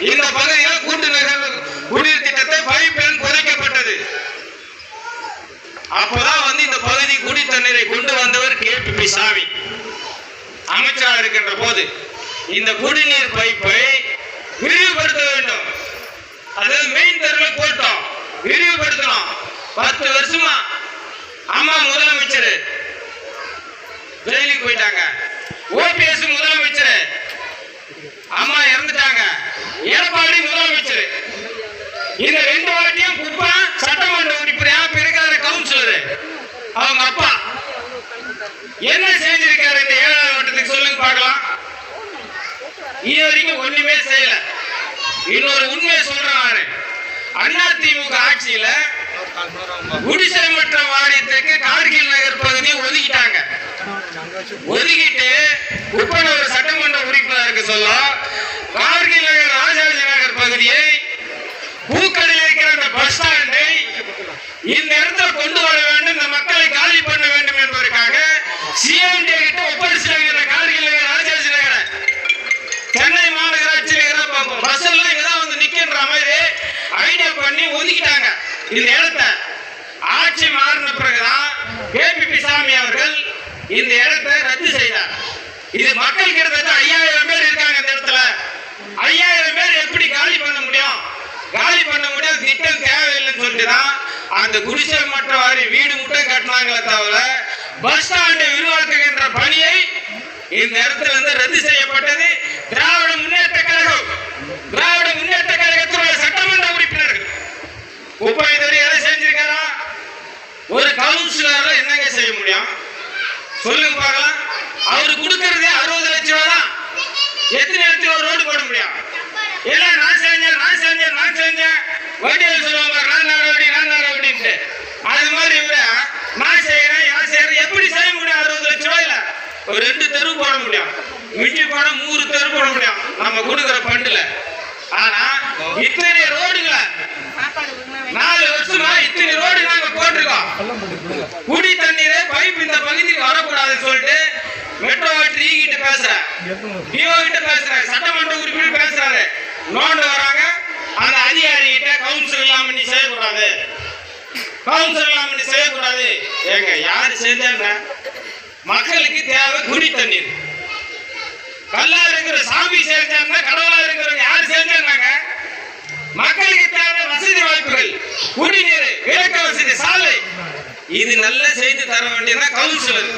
இந்த பகுதியில் கூட்டு நகர் குடிநீர் திட்டத்தை பைப் குறைக்கப்பட்டது. அப்பதான் வந்து இந்த பகுதி குடி தண்ணீரை கொண்டு வந்தவர் கே. பி. சாமி அமைச்சராக இருக்கின்ற போது இந்த குடிநீர் பைப்பை விரிவுபடுத்த வேண்டும். அதாவது மெயின் தெருவில் போட்டோம். விரிவுபடுத்தணும். பத்து வருஷமா அம்மா முதலமைச்சர். ஜெயிலுக்கு போயிட்டாங்க. ஓபிஎஸ் முதலமைச்சர் அம்மா இறந்துட்டாங்க எடப்பாடி முதலமைச்சர் இந்த ரெண்டு வாட்டியும் குப்பா சட்டமன்ற உறுப்பினரா பிறகு கவுன்சிலர் அவங்க அப்பா. என்ன செஞ்சிருக்காரு இந்த ஏழாவது வட்டத்துக்கு சொல்லுங்க பார்க்கலாம். இது வரைக்கும் ஒண்ணுமே செய்யல. இன்னொரு உண்மையை சொல்றேன் அண்ணா திமுக ஆட்சியில குடிசை குடிசைமற்ற வாரியத்துக்கு கார்கில் நகர் பகுதியை ஒதுக்கிட்டாங்க. ஒதுக்கிட்டு உப்பனூர் சட்டமன்ற உறுப்பினருக்கு சொல்ல கார்கில் நகர் ராஜாஜி நகர் பகுதியை பூக்கடை இருக்கிற அந்த பஸ் ஸ்டாண்டை இந்த இடத்துல கொண்டு வர வேண்டும் இந்த மக்களை காலி பண்ண வேண்டும் என்பதற்காக சிஎம்டி கிட்ட ஒப்படைச்சிட்டாங்க கார்கில் நகர் ராஜாஜி நகரை. சென்னை மாநகராட்சியில் இருக்கிற பஸ் எல்லாம் இங்கதான் வந்து நிக்கின்ற மாதிரி ஐடியா பண்ணி ஒதுக்கிட்டாங்க. இந்த இடத்த ஆட்சி மாறின பிறகுதான் கேபிபி சாமி அவர்கள் இந்த இடத்தை ரத்து செய்தார். இது மக்கள் கிட்டத்தட்ட ஐயாயிரம் பேர் இருக்காங்க இந்த இடத்துல. ஐயாயிரம் பேர் எப்படி காலி பண்ண முடியும்? காலி பண்ண முடியாது திட்டம் தேவையில்லைன்னு சொல்லிட்டு தான் அந்த குடிசை மட்டும் வாரி வீடு மட்டும் கட்டினாங்களே தவிர பஸ் ஸ்டாண்டை விரிவாக்குகின்ற பணியை இந்த இடத்துல இருந்து ரத்து செய்யப்பட்டது. திராவிட முன்னேற்ற கழகம் திராவிட முன்னேற்ற கழகத்தினுடைய சட்டமன்ற உறுப்பினர்கள். குப்பை இதுவரை எதை செஞ்சிருக்காரா? ஒரு கவுன்சிலர் என்னங்க செய்ய முடியும்? சொல்லுங்க பார்க்கலாம். அவர் கொடுக்கறதே அறுபது லட்சம் ரூபா தான் எத்தனை இடத்துல ரோடு போட முடியும் எல்லாம் நான் செஞ்சேன் நான் செஞ்சேன் நான் செஞ்சேன் வண்டியில் சொல்லுவாங்க நான் நடவடி நான் நடவடின்ட்டு அது மாதிரி இவர நான் செய்யறேன் யார் செய்யறேன் எப்படி செய்ய முடியும்? அறுபது லட்சம் ரூபாயில. ஒரு ரெண்டு தெரு போட முடியும். மிஞ்சி போனா நூறு தெரு போட முடியும். நம்ம கொடுக்குற பண்டுல ஆனா இத்தனை ரோடுகளை நாலு வருஷமா இத்தனை ரோடு நாங்க போட்டிருக்கோம். குடி தண்ணீரை பைப் இந்த பகுதிக்கு வரக்கூடாதுன்னு சொல்லிட்டு மெட்ரோ வாட்டர் ஈ கிட்ட பேசுறேன் டிஓ கிட்ட பேசுறேன் சட்டமன்ற உறுப்பினர் பேசுறாரு. நோண்டு வராங்க. அந்த அதிகாரி கிட்ட கவுன்சில் எல்லாம் கவுன்சில் இல்லாம செய்யக்கூடாது. ஏங்க யாரு செஞ்சா மக்களுக்கு தேவை குடி தண்ணீர். கல்லா இருக்கிற சாமி செஞ்சாங்க கடவுளா இருக்கிறவங்க யாரு செஞ்சாங்க மக்களுக்கு தேவை வசதி வாய்ப்புகள். குடிநீர் விளக்க வசதி சாலை. இது நல்லா செய்து தர வேண்டியதான் கவுன்சிலர்.